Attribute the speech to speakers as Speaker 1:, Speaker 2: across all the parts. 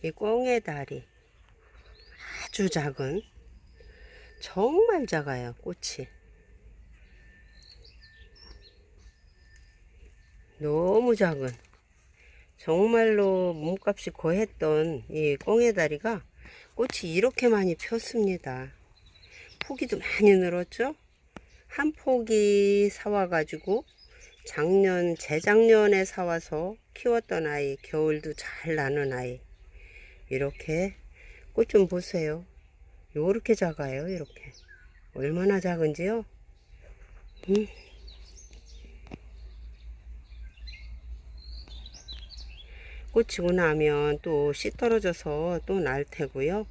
Speaker 1: 이 꽁의 다리 아주 작은 정말 작아요 꽃이. 너무 작은. 정말로 몸값이 고했던 이 꽁의 다리가 꽃이 이렇게 많이 폈습니다. 포기도 많이 늘었죠? 한 포기 사와 가지고 작년 재작년에 사와서 키웠던 아이 겨울도 잘 나는 아이 이렇게 꽃 좀 보세요. 요렇게 작아요 이렇게. 얼마나 작은지요? 음. 꽂히고 나면 또 씨 떨어져서 또 날 테고요.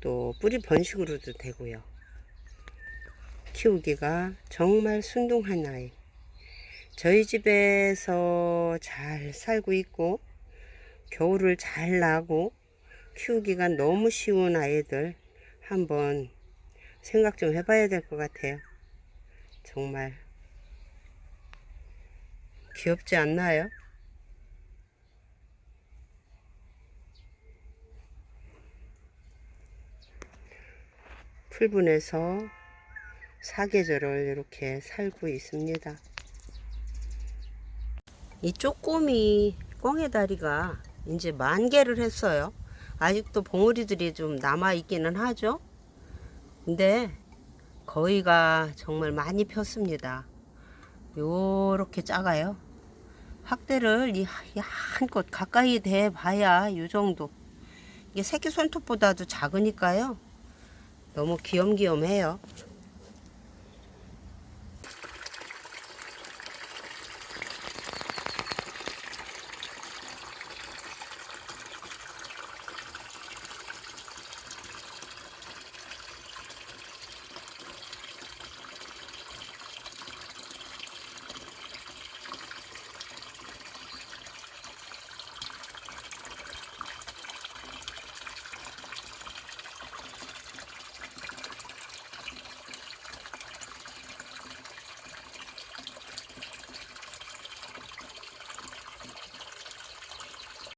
Speaker 1: 또 뿌리 번식으로도 되고요. 키우기가 정말 순둥한 아이. 저희 집에서 잘 살고 있고 겨울을 잘 나고 키우기가 너무 쉬운 아이들 한번 생각 좀 해봐야 될 것 같아요. 정말 귀엽지 않나요? 풀분에서 사계절을 이렇게 살고 있습니다. 이 쪼꼬미 꽁의 다리가 이제 만 개를 했어요. 아직도 봉우리들이 좀 남아 있기는 하죠. 근데 거의가 정말 많이 폈습니다. 요렇게 작아요. 확대를 이 한껏 가까이 대 봐야 요 정도. 이게 새끼 손톱보다도 작으니까요. 너무 귀염귀염해요.